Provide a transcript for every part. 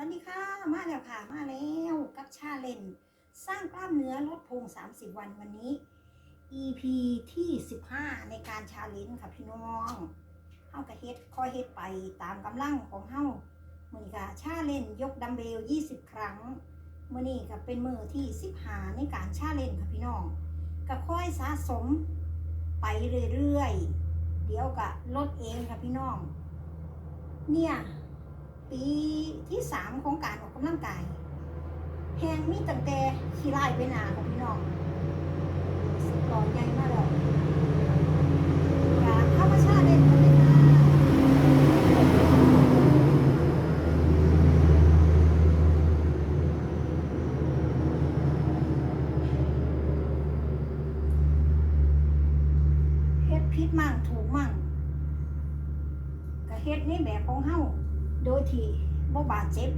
วัสดีค่ะ มาแล้วค่ะ มาแล้วกับชาเลนสร้างกล้ามเนื้อลดพุง30 วันวันนี้ EP ที่ 15 ในการชาเลนค่ะพี่น้องเฮากระเฮ็ดคอยเฮ็ดไปตามกำลังของเฮามือนี้ก็ชาเลนยกดัมเบล 20 ครั้งมือนี้ก็เป็นมือที่15ในการชาเลนค่ะพี่น้องก็ค่อยสะสมไปเรื่อยๆเดี๋ยวก็ลดเองค่ะพี่น้อง เนี่ย ปีที่สามของการออกกำลังกาย แหงมีตั้งแต่ขี้ไล่ไปนาค่ะพี่น้องสิบต่อใหญ่มากเลยกาธรรมชาติเด่นเลยค่ะเฮ็ดพิษมั่งถูกมั่งก็เฮ็ดในแบบของเฮา โดยที่บ่บาดเจ็บ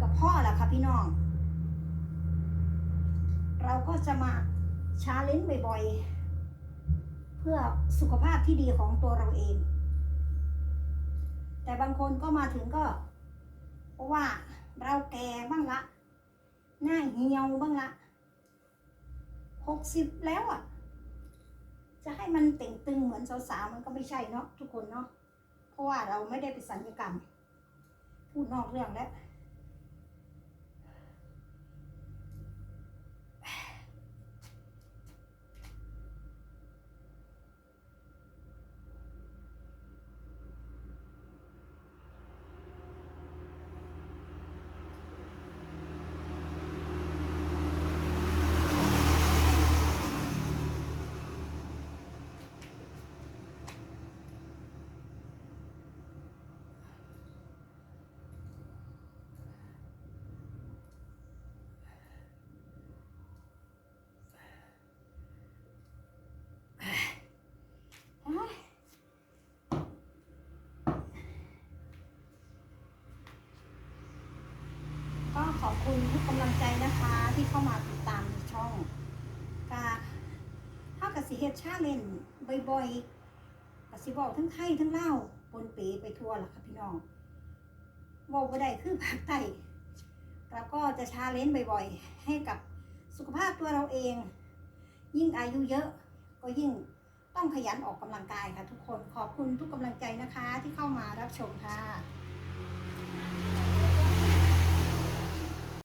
กับพ่อแหละค่ะพี่น้อง เราก็จะมาชาเลนจ์บ่อยๆ เพื่อสุขภาพที่ดีของตัวเราเอง แต่บางคนก็มาถึงก็เพราะว่าเราแก่บ้างละ หน้าเหี่ยวบ้างละหกสิบแล้วอะ จะให้มันเต่งตึงเหมือนสาวๆ มันก็ไม่ใช่เนาะทุกคนเนาะ เพราะว่าเราไม่ได้ไปสัญญกรรมพูดนอกเรื่องแล้ว โอ๊ย ก็ขอบคุณทุกกำลังใจนะคะที่เข้ามาติดตามช่องกาถ้ากับสิเฮ็ดชาเลนบ่อยๆกับสิบอกทั้งไทยทั้งเล่าวปนเปไปทั่วล่ะค่ะพี่น้องบอกบ่ได้คือภาคใต้เราก็จะชาเลนจ์บ่อยๆ ให้กับสุขภาพตัวเราเอง ยิ่งอายุเยอะก็ยิ่งต้องขยันออกกำลังกายค่ะทุกคนขอบคุณทุกกำลังใจนะคะที่เข้ามารับชมค่ะ